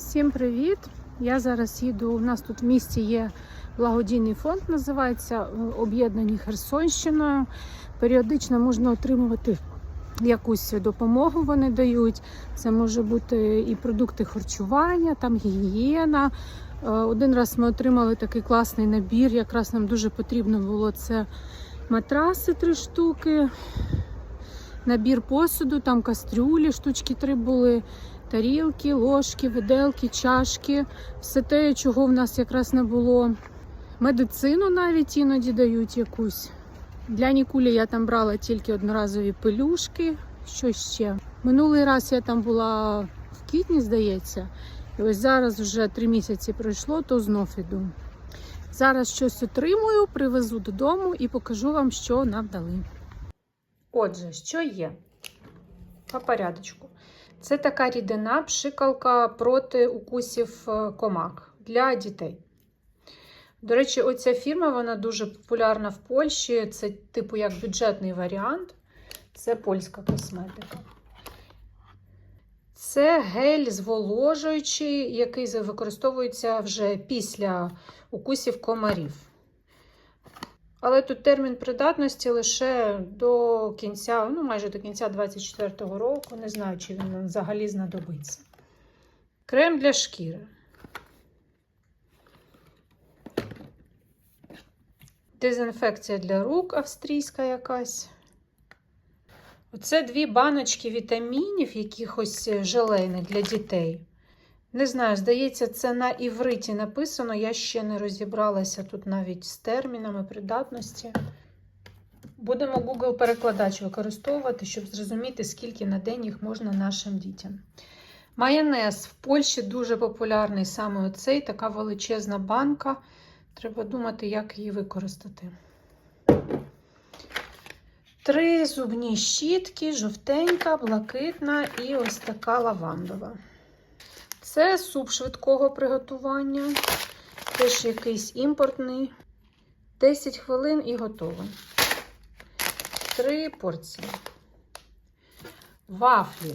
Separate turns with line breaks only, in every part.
Всім привіт! Я зараз їду. У нас тут в місті є благодійний фонд, називається е, Об'єднані Херсонщиною. Періодично можна отримувати якусь допомогу. Вони дають. Це може бути і продукти харчування, там гігієна. Е, Один раз ми отримали такий класний набір. Якраз нам дуже потрібно було це матраси три штуки. Набір посуду, там кастрюлі, штучки три були, тарілки, ложки, виделки, чашки, все те, чого в нас якраз не було. Медицину навіть іноді дають якусь. Для Нікулі я там брала тільки одноразові пелюшки. Що ще? Минулий раз я там була в квітні, здається, і ось зараз вже три місяці пройшло, то знов іду. Зараз щось отримую, привезу додому і покажу вам, що нам дали. Отже, що є? По порядочку. Це така рідина, пшикалка проти укусів е, комах для дітей. До речі, оця фірма вона дуже популярна в Польщі. Це, типу, як бюджетний варіант. Це польська косметика. Це гель зволожуючий, який використовується вже після укусів комарів. Але тут термін придатності лише до кінця, ну майже до кінця 24-го року. Не знаю, чи він нам взагалі знадобиться. Крем для шкіри. Дезінфекція для рук австрійська якась. Оце дві баночки вітамінів, якихось желейних для дітей. Не знаю, здається, це на івриті написано. Я ще не розібралася тут навіть з термінами придатності. Будемо Google перекладач використовувати, щоб зрозуміти, скільки на день їх можна нашим дітям. Майонез в Польщі дуже популярний саме оцей, така величезна банка. Треба думати, як її використати. Три зубні щітки, жовтенька, блакитна і ось така лавандова. Це суп швидкого приготування. Теж якийсь імпортний. 10 хвилин і готово. Три порції. Вафлі.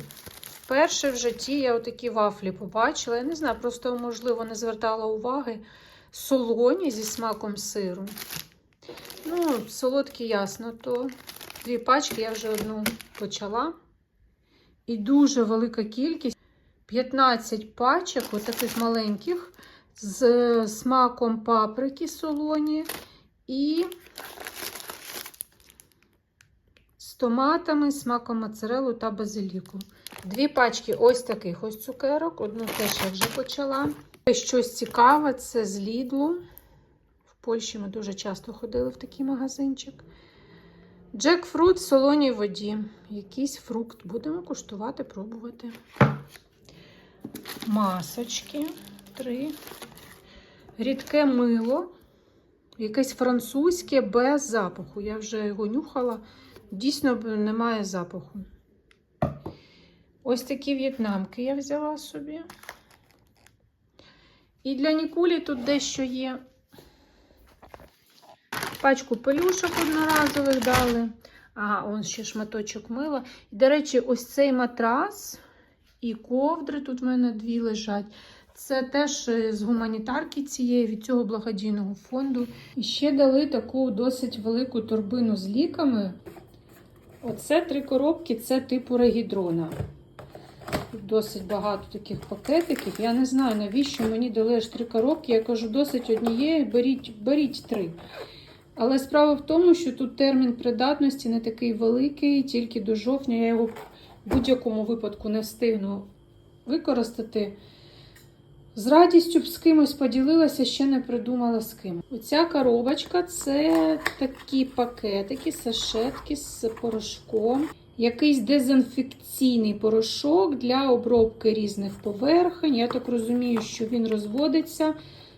Вперше в житті я отакі вафлі побачила. Я не знаю, просто, можливо, не звертала уваги. Солоні зі смаком сиру. Ну, солодкі, ясно, то дві пачки я вже одну почала. І дуже велика кількість. 15 пачок, отаких маленьких, з смаком паприки солоні і з томатами, смаком моцарелу та базиліку. Дві пачки ось таких ось цукерок. Одну теж я вже почала. Щось цікаве, це з Лідлу. В Польщі ми дуже часто ходили в такий магазинчик. Джекфрут в солоній воді. Якийсь фрукт. Будемо куштувати, пробувати масочки. Три. Рідке мило. Якесь французьке без запаху. Я вже його нюхала. Дійсно, немає запаху. Ось такі в'єтнамки я взяла собі. І для Нікулі тут дещо є. Пачку пелюшок одноразових дали. Ага, он ще шматочок мила. І, до речі, ось цей матрас і ковдри, тут в мене дві лежать. Це теж з гуманітарки цієї від цього благодійного фонду. І ще дали таку досить велику торбину з ліками. Оце три коробки, це типу регідрона. Досить багато таких пакетиків. Я не знаю, навіщо мені дали аж три коробки. Я кажу, досить однієї, беріть, беріть три. Але справа в тому, що тут термін придатності не такий великий, тільки до жовтня я його в будь-якому випадку не встигну використати. З радістю б з кимось поділилася, ще не придумала з ким. Оця коробочка це такі пакетики, сашетки з порошком. Якийсь дезінфекційний порошок для обробки різних поверхень. Я так розумію, що він розводиться,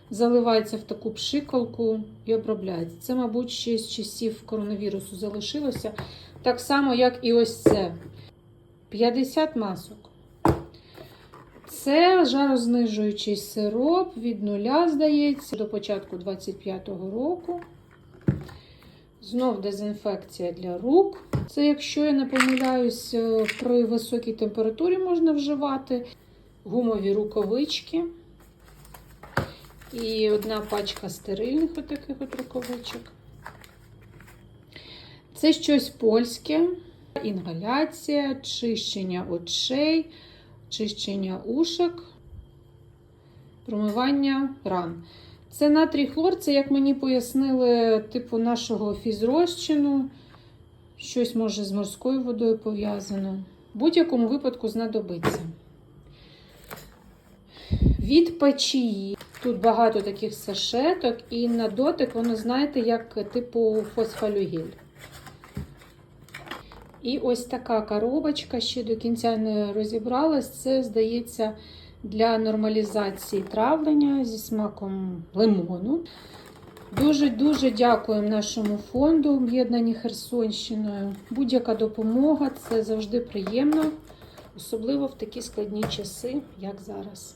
заливається в таку пшикалку і обробляється. Це, мабуть, ще з часів коронавірусу залишилося. Так само, як і ось це. 50 масок. Це жарознижуючий сироп від нуля, здається, до початку 25-го року. Знов дезінфекція для рук. Це, якщо я не помиляюсь, при високій температурі можна вживати. гумові рукавички і одна пачка стерильних отаких от рукавичок. Це щось польське, інгаляція, чищення очей, чищення ушок, промивання ран. Це натрій хлор, це, як мені пояснили, типу нашого фізрозчину. Щось може з морською водою пов'язано. В будь-якому випадку знадобиться. Від печії. Тут багато таких сашеток, і на дотик воно, знаєте, як типу фосфалюгель. І ось така коробочка, ще до кінця не розібралась. Це, здається, для нормалізації травлення зі смаком лимону. Дуже-дуже дякуємо нашому фонду об'єднані Херсонщиною. Будь-яка допомога це завжди приємно, особливо в такі складні часи, як зараз.